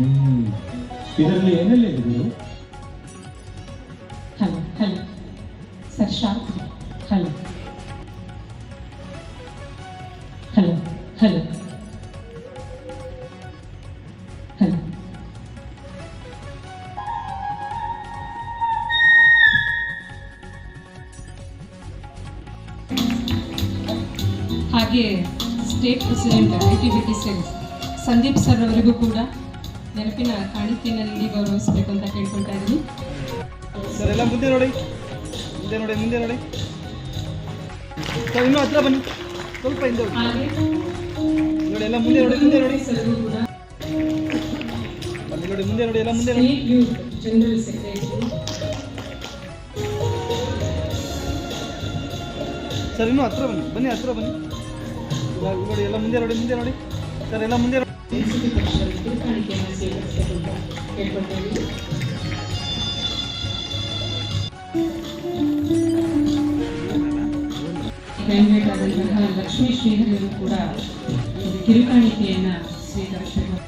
ಹ್ಮ್. ಇದರಲ್ಲಿ ಏನೆಲ್ಲ ಇದೆ ಗುರು? Hello hello. Sir, Shant. Hello. Hello hello. ಹಾಗೆ state president I T B T cell Sandeep sir ಅವರಿಗೂ ಕೂಡ ನೆನಪಿನ ಕಾಣಿಕೆಯಲ್ಲಿ ಗೌರವಿಸಬೇಕು ಅಂತ ಕೇಳ್ಕೊಳ್ತಾ ಇದ್ದೀನಿ. ಸರ್ ಎಲ್ಲ ಮುಂದೆ ನೋಡಿ. ಮುಂದೆ ನೋಡಿ ಮುಂದೆ ನೋಡಿ. ಸರ್ ಇನ್ನೂ ಹತ್ರ ಬನ್ನಿ. ಸ್ವಲ್ಪ ಹಿಂದೆ ನೋಡಿ ಎಲ್ಲ ಮುಂದೆ ನೋಡಿ ಮುಂದೆ ನೋಡಿ. ಬನ್ನಿ ನೋಡಿ ಮುಂದೆ ನೋಡಿ ಎಲ್ಲ ಮುಂದೆ ನೋಡಿ. ಜನರಲ್ ಸೆಕ್ರೆಟರಿ ಸರ್ ಇನ್ನೂ ಹತ್ರ ಬನ್ನಿ. ಬನ್ನಿ ಹತ್ರ ಬನ್ನಿ. ನೋಡಿ ಎಲ್ಲ ಮುಂದೆ ನೋಡಿ ಮುಂದೆ ನೋಡಿ. ಸರ್ ಎಲ್ಲ ಮುಂದೆ ಕ್ಯಾಂಡಿಡೇಟ್ ಆದಂತಹ ಲಕ್ಷ್ಮೀ ಶ್ರೀಹರಿಯವರು ಕೂಡ ಕಿರುಕಾಣಿಕೆಯನ್ನ ಸ್ವೀಕರಿಸಬೇಕು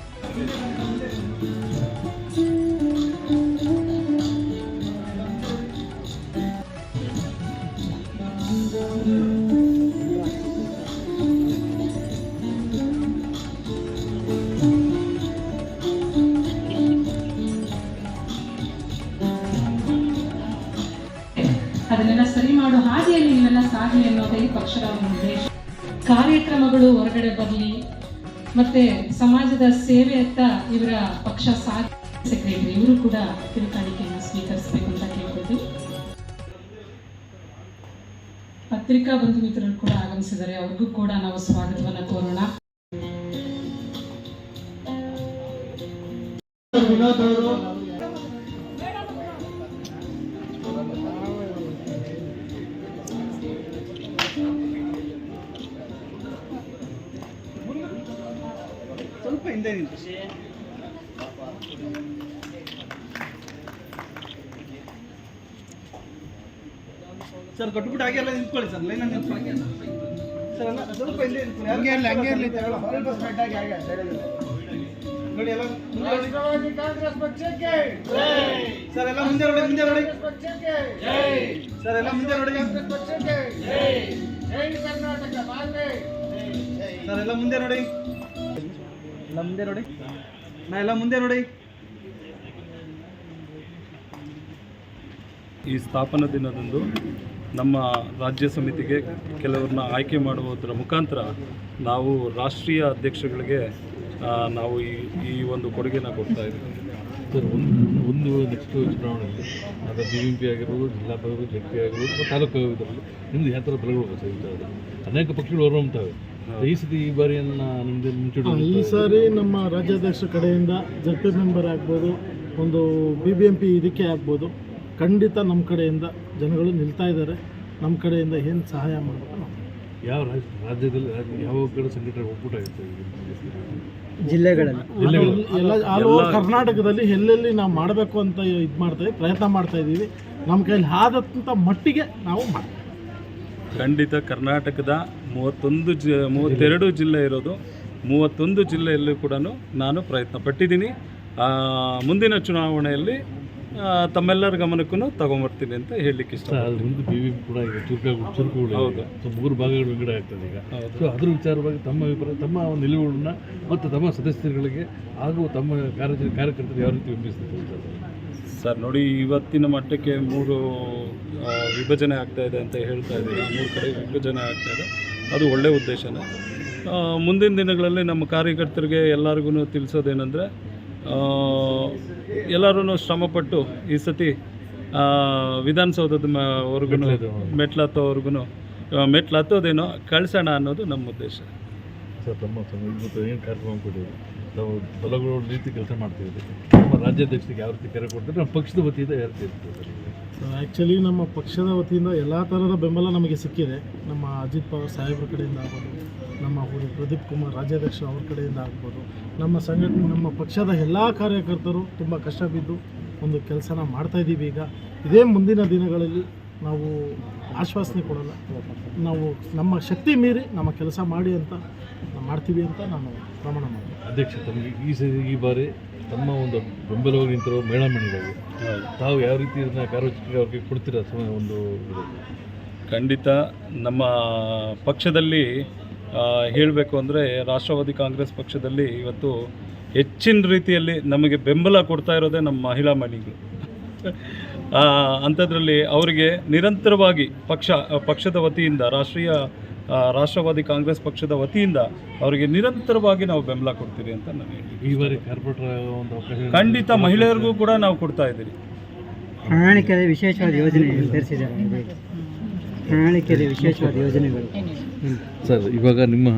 ಸಾಗಲಿ ಅನ್ನೋದೇ ಪಕ್ಷದ ಉದ್ದೇಶ. ಕಾರ್ಯಕ್ರಮಗಳು ಹೊರಗಡೆ ಬರಲಿ, ಮತ್ತೆ ಸಮಾಜದ ಸೇವೆಯತ್ತ ಇವರ ಪಕ್ಷ ಸಾಗಿ ಸೆಕ್ರೆಟರಿ, ಇವರು ಕೂಡ ತಿರುಕಾಣಿಕೆಯನ್ನು ಸ್ವೀಕರಿಸಬೇಕು ಅಂತ ಕೇಳ್ಕೊಳ್ತೀವಿ. ಪತ್ರಿಕಾ ಬಂಧು ಮಿತ್ರರು ಕೂಡ ಆಗಮಿಸಿದರೆ ಅವ್ರಿಗೂ ಕೂಡ ನಾವು ಸ್ವಾಗತವನ್ನ ಕೋರೋಣ. ಹಿಂದೆ ನಿಂತು ಸರ್ ಕಟ್ಬಿಟ್ಟು ಹಾಗೆ ಎಲ್ಲ ನಿಂತ್ಕೊಳ್ಳಿ ಸರ್ ಲೈನ್ ನಿಂತ್ಕೊಳ್ಳಿ. ಸರ್ ಎಲ್ಲ ಸ್ವಲ್ಪ ಹಿಂದೆ ನಿಂತ್ಕೊಳ್ಳಿ. ಹಂಗೆ ಇರಲಿ ಹಂಗೆ ಇರಲಿ ನೋಡಿ ಎಲ್ಲ ಮುಂದೆ ನೋಡಿ. ಸರ್ ಎಲ್ಲ ಮುಂದೆ ನೋಡಿ ಮುಂದೆ ನೋಡಿ. ಸರ್ ಎಲ್ಲ ಮುಂದೆ ನೋಡಿ. ಸರ್ ಎಲ್ಲ ಮುಂದೆ ನೋಡಿ. ಎಲ್ಲ ಮುಂದೆ ನೋಡಿ. ನಾ ಎಲ್ಲ ಮುಂದೆ ನೋಡಿ. ಈ ಸ್ಥಾಪನಾ ದಿನದಂದು ನಮ್ಮ ರಾಜ್ಯ ಸಮಿತಿಗೆ ಕೆಲವರನ್ನ ಆಯ್ಕೆ ಮಾಡುವುದರ ಮುಖಾಂತರ ನಾವು ರಾಷ್ಟ್ರೀಯ ಅಧ್ಯಕ್ಷಗಳಿಗೆ ನಾವು ಈ ಈ ಒಂದು ಕೊಡುಗೆನ ಕೊಡ್ತಾ ಇದ್ದೀವಿ. ಸರ್ ಒಂದು ಒಂದು ನೆಕ್ಸ್ಟ್ ಚುನಾವಣೆಯಲ್ಲಿ ಅದು ಬಿ ಎಂ ಪಿ ಆಗಿರ್ಬೋದು ಜಿಲ್ಲಾ ಪಿ ಆಗಿರ್ಬೋದು ತಾಲೂಕು ಇದರಲ್ಲಿ. ನಿಮ್ದು ಯಾವ ಥರ ಬಲಗಳು ಸರ್ ಅನೇಕ ಪಕ್ಷಗಳು ಹೊರಹೊಮ್ಮುತ್ತವೆ. ಈ ಸತಿ ಈ ಬಾರಿಯನ್ನು ನಿಮ್ಮದು ಮುಂಚೂಣಿ ಆ, ಈ ಸಾರಿ ನಮ್ಮ ರಾಜ್ಯಾಧ್ಯಕ್ಷ ಕಡೆಯಿಂದ ಜಡ್ ಮೆಂಬರ್ ಆಗ್ಬೋದು ಒಂದು ಬಿ ಬಿ ಎಂ ಪಿ ಇದಕ್ಕೆ ಆಗ್ಬೋದು. ಖಂಡಿತ ನಮ್ಮ ಕಡೆಯಿಂದ ಜನಗಳು ನಿಲ್ತಾ ಇದ್ದಾರೆ. ನಮ್ಮ ಕಡೆಯಿಂದ ಏನು ಸಹಾಯ ಮಾಡಬೇಕು ನಾವು? ಯಾವ ರಾಜ್ಯ ರಾಜ್ಯದಲ್ಲಿ ರಾಜ್ಯ ಯಾವ ಕಡೆ ಸಂಘಟನೆ ಒಕ್ಕೂಟ ಆಗುತ್ತೆ ಜಿಲ್ಲೆಗಳಲ್ಲಿ. ಎಲ್ಲ ಆಲ್ ಓವರ್ ಕರ್ನಾಟಕದಲ್ಲಿ ಎಲ್ಲೆಲ್ಲಿ ನಾವು ಮಾಡಬೇಕು ಅಂತ ಇದು ಮಾಡ್ತಾ ಇದ್ದೀವಿ ಪ್ರಯತ್ನ ಮಾಡ್ತಾ ಇದ್ದೀವಿ. ನಮ್ಮ ಕೈಯಲ್ಲಿ ಆದಂಥ ಮಟ್ಟಿಗೆ ನಾವು ಮಾಡ್ತೀವಿ ಖಂಡಿತ ಕರ್ನಾಟಕದ ಮೂವತ್ತೊಂದು ಜಿ ಮೂವತ್ತೆರಡು ಜಿಲ್ಲೆ ಇರೋದು. ಮೂವತ್ತೊಂದು ಜಿಲ್ಲೆಯಲ್ಲೂ ಕೂಡ ನಾನು ಪ್ರಯತ್ನ ಪಟ್ಟಿದ್ದೀನಿ. ಮುಂದಿನ ಚುನಾವಣೆಯಲ್ಲಿ ತಮ್ಮೆಲ್ಲರ ಗಮನಕ್ಕೂ ತಗೊಂಬರ್ತೀನಿ ಅಂತ ಹೇಳಲಿಕ್ಕೆ ಇಷ್ಟ ಮುಂದೆ ಬಿ ವಿ ಕೂಡ ಈಗ ಚುರುಕಾಗಿ ಚುರುಕುಗಳು ಹೌದು. ಮೂರು ಭಾಗಗಳು ವಿಂಗಡ ಆಗ್ತದೆ ಈಗ. ಸೊ ಅದ್ರ ವಿಚಾರವಾಗಿ ತಮ್ಮ ಅಭಿಪ್ರಾಯ ತಮ್ಮ ನಿಲುವುಗಳನ್ನ ಮತ್ತು ತಮ್ಮ ಸದಸ್ಯರುಗಳಿಗೆ ಹಾಗೂ ತಮ್ಮ ಕಾರ್ಯ ಕಾರ್ಯಕರ್ತರು ಯಾವ ರೀತಿ ಬೆಂಬಲಿಸ್ತಾರೆ ಸರ್ ನೋಡಿ ಇವತ್ತಿನ ಮಟ್ಟಕ್ಕೆ ಮೂರು ವಿಭಜನೆ ಆಗ್ತಾ ಇದೆ ಅಂತ ಹೇಳ್ತಾ ಇದ್ದೀವಿ ಮೂರು ಕಡೆ ವಿಭಜನೆ ಆಗ್ತಾ ಇದೆ. ಅದು ಒಳ್ಳೆಯ ಉದ್ದೇಶನೇ. ಮುಂದಿನ ದಿನಗಳಲ್ಲಿ ನಮ್ಮ ಕಾರ್ಯಕರ್ತರಿಗೆ ಎಲ್ಲರಿಗೂ ತಿಳಿಸೋದೇನೆಂದರೆ ಎಲ್ಲರೂ ಶ್ರಮಪಟ್ಟು ಈ ಸತಿ ವಿಧಾನಸೌಧದ ವರ್ಗೂ ಮೆಟ್ಲತ್ತೋವರೆಗೂ ಮೆಟ್ಲು ಹತ್ತೋದೇನೋ ಕಳ್ಸೋಣ ಅನ್ನೋದು ನಮ್ಮ ಉದ್ದೇಶ. ಸರ್ ತಮ್ಮ ಏನು ಕಾರ್ಯಕ್ರಮ ಕೊಟ್ಟಿದ್ರು ನಾವು ಬಲಗಳು ರೀತಿ ಕೆಲಸ ಮಾಡ್ತಿದ್ದೀವಿ ನಮ್ಮ ರಾಜ್ಯಾಧ್ಯಕ್ಷರಿಗೆ ಯಾವ ರೀತಿ ಕರೆ ಕೊಡ್ತಾರೆ, ನಮ್ಮ ಪಕ್ಷದ ವತಿಯಿಂದ ಯಾವ ಆ್ಯಕ್ಚುಲಿ ನಮ್ಮ ಪಕ್ಷದ ವತಿಯಿಂದ ಎಲ್ಲ ಥರದ ಬೆಂಬಲ ನಮಗೆ ಸಿಕ್ಕಿದೆ. ನಮ್ಮ ಅಜಿತ್ ಪವಾರ್ ಸಾಹೇಬ್ರ ಕಡೆಯಿಂದ ಆಗ್ಬೋದು, ನಮ್ಮ ಹುಡುಗ ಪ್ರದೀಪ್ ಕುಮಾರ್ ರಾಜ್ಯಾಧ್ಯಕ್ಷ ಅವ್ರ ಕಡೆಯಿಂದ ಆಗ್ಬೋದು, ನಮ್ಮ ಸಂಘಟನೆ, ನಮ್ಮ ಪಕ್ಷದ ಎಲ್ಲ ಕಾರ್ಯಕರ್ತರು ತುಂಬ ಕಷ್ಟ ಬಿದ್ದು ಒಂದು ಕೆಲಸನ ಮಾಡ್ತಾಯಿದ್ದೀವಿ ಈಗ. ಇದೇ ಮುಂದಿನ ದಿನಗಳಲ್ಲಿ ನಾವು ಆಶ್ವಾಸನೆ ಕೊಡಲ್ಲ. ನಾವು ನಮ್ಮ ಶಕ್ತಿ ಮೀರಿ ನಮ್ಮ ಕೆಲಸ ಮಾಡಿ ಅಂತ ನಾವು ಮಾಡ್ತೀವಿ ಅಂತ ನಾನು ಪ್ರಮಾಣ ಮಾಡಿ ಅಧ್ಯಕ್ಷ ತಮಗೆ ಈ ಸರಿ ಈ ಬಾರಿ ತಮ್ಮ ಒಂದು ಬೆಂಬಲವಾಗಿ ನಿಂತಿರೋ ಮೇಳಮಣಿಗಳಿಗೆ ತಾವು ಯಾವ ರೀತಿ ಇದನ್ನ ಕಾರ್ಯಚಟುವಟಿಕೆ ಅವ್ರಿಗೆ ಕೊಡ್ತೀರಾ ಒಂದು ಖಂಡಿತ ನಮ್ಮ ಪಕ್ಷದಲ್ಲಿ ಹೇಳಬೇಕು ಅಂದರೆ ರಾಷ್ಟ್ರವಾದಿ ಕಾಂಗ್ರೆಸ್ ಪಕ್ಷದಲ್ಲಿ ಇವತ್ತು ಹೆಚ್ಚಿನ ರೀತಿಯಲ್ಲಿ ನಮಗೆ ಬೆಂಬಲ ಕೊಡ್ತಾ ಇರೋದೇ ನಮ್ಮ ಮಹಿಳಾ ಮಣಿಗಳು. ಅಂಥದ್ರಲ್ಲಿ ಅವರಿಗೆ ನಿರಂತರವಾಗಿ ಪಕ್ಷ ಪಕ್ಷದ ವತಿಯಿಂದ ರಾಷ್ಟ್ರೀಯ ರಾಷ್ಟ್ರವಾದಿ ಕಾಂಗ್ರೆಸ್ ಪಕ್ಷದ ವತಿಯಿಂದ ಅವರಿಗೆ ನಿರಂತರವಾಗಿ ನಾವು ಬೆಂಬಲ ಕೊಡ್ತೀವಿ ಅಂತ ನಾನು ಹೇಳಿ ಈ ಬಾರಿ ಕಾರ್ಪೊರೇಟರ್ ಒಂದು ಅವಕಾಶ ಖಂಡಿತ ಮಹಿಳೆಯರಿಗೂ ಕೂಡ ನಾವು ಕೊಡ್ತಾ ಇದ್ದೀವಿ ಪ್ರಣಾಳಿಕೆಯಲ್ಲಿ ವಿಶೇಷವಾದ ಯೋಜನೆ ಪ್ರಣಾಳಿಕೆಯಲ್ಲಿ ವಿಶೇಷವಾದ ಯೋಜನೆಗಳು. ಸರ್ ಇವಾಗ ನಿಮ್ಮ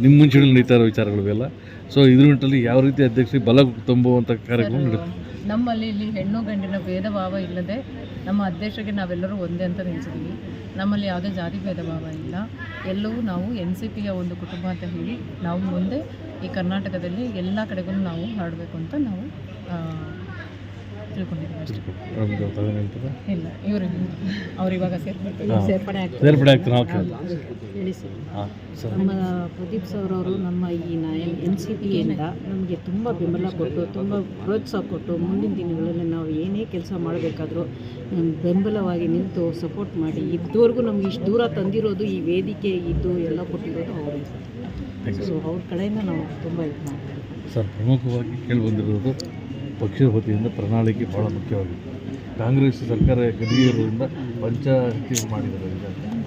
ನಿಮ್ಮ ಮುಂಚೂಣಿಯಲ್ಲಿ ನಡೀತಾ ಇರೋ ವಿಚಾರಗಳು ಇವೆಲ್ಲ ಸೊ ಇದ್ರ ನಿಟ್ಟಲ್ಲಿ ಯಾವ ರೀತಿ ಅಧ್ಯಕ್ಷರಿಗೆ ಬಲ ತುಂಬುವಂಥ ಕಾರ್ಯಕ್ರಮ ನಡೆಯುತ್ತೆ ನಮ್ಮಲ್ಲಿ ಇಲ್ಲಿ ಹೆಣ್ಣು ಗಂಡಿನ ಭೇದ ಭಾವ ಇಲ್ಲದೆ ನಮ್ಮ ಅಧ್ಯಕ್ಷರಿಗೆ ನಾವೆಲ್ಲರೂ ಒಂದೇ ಅಂತ ನಿಲ್ಲಿಸಿದ್ದೀವಿ ನಮ್ಮಲ್ಲಿ ಯಾವುದೇ ಜಾತಿ ಭೇದ ಭಾವ ಇಲ್ಲ. ಎಲ್ಲವೂ ನಾವು ಎನ್ ಸಿ ಪಿಯ ಒಂದು ಕುಟುಂಬ ಅಂತ ಹೇಳಿ ನಾವು ಮುಂದೆ ಈ ಕರ್ನಾಟಕದಲ್ಲಿ ಎಲ್ಲ ಕಡೆಗೂ ನಾವು ಹಾಡಬೇಕು ಅಂತ ನಾವು ಆ, ತಿಳ್ಕೊಂಡಿದ್ದೀವಿ ಅಷ್ಟೇ. ನಮ್ದು ಇಲ್ಲ ಇವರು ಅವ್ರು ಇವಾಗ ಸೇರ್ಪಡೆ ಸೇರ್ಪಡೆ ಆಗ್ತಾರೆ. ಓಕೆ ಹೇಳಿ ಸರ್. ಹಾಂ ಸರ್. ನಮ್ಮ ಪ್ರದೀಪ್ ಸರ್ ಅವರು ನಮ್ಮ ಈ ಎನ್ ಸಿ ಪಿಯಿಂದ ನಮಗೆ ತುಂಬ ಬೆಂಬಲ ಕೊಟ್ಟು ತುಂಬ ಪ್ರೋತ್ಸಾಹ ಕೊಟ್ಟು ಮುಂದಿನ ದಿನಗಳಲ್ಲಿ ನಾವು ಏನೇ ಕೆಲಸ ಮಾಡಬೇಕಾದ್ರೂ ಬೆಂಬಲವಾಗಿ ನಿಂತು ಸಪೋರ್ಟ್ ಮಾಡಿ ಇದುವರೆಗೂ ನಮ್ಗೆ ಇಷ್ಟು ದೂರ ತಂದಿರೋದು ಈ ವೇದಿಕೆ ಇದ್ದು ಎಲ್ಲ ಕೊಟ್ಟಿರೋದು ಅವರೇ. ಸೊ ಅವ್ರ ಕಡೆಯಿಂದ ನಾವು ತುಂಬ ಇದು ಮಾಡ್ತೀವಿ. ಸರ್ ಪ್ರಮುಖವಾಗಿ ಕೇಳಿಬಂದಿರೋದು ಪಕ್ಷದ ವತಿಯಿಂದ ಪ್ರಣಾಳಿಕೆ ಭಾಳ ಮುಖ್ಯವಾಗಿದೆ ಕಾಂಗ್ರೆಸ್ ಸರ್ಕಾರ ಗಡಿಗೆ ಇರೋದ್ರಿಂದ ಪಂಚಾಯತಿ ಮಾಡಿದ್ದಾರೆ.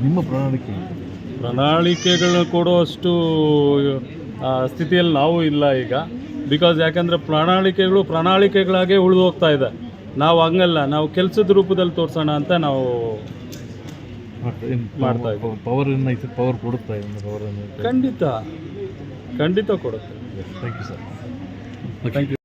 ನಿಮ್ಮ ಪ್ರಣಾಳಿಕೆ ಪ್ರಣಾಳಿಕೆಗಳು ಪ್ರಣಾಳಿಕೆಗಳನ್ನ ಕೊಡುವಷ್ಟು ಸ್ಥಿತಿಯಲ್ಲಿ ನಾವು ಇಲ್ಲ ಈಗ. ಬಿಕಾಸ್ ಯಾಕಂದರೆ ಪ್ರಣಾಳಿಕೆಗಳು ಪ್ರಣಾಳಿಕೆಗಳಾಗೆ ಉಳಿದು ಹೋಗ್ತಾ ಇದೆ. ನಾವು ಹಂಗಲ್ಲ ನಾವು ಕೆಲಸದ ರೂಪದಲ್ಲಿ ತೋರಿಸೋಣ ಅಂತ ನಾವು ಮಾಡ್ತಾ- ಇದ್ದೀವಿ. ಪವರ್ ಕೊಡುತ್ತಾ ಏನು ಪವರ್ ಖಂಡಿತ ಖಂಡಿತ ಕೊಡುತ್ತೆ. Thank you sir thank you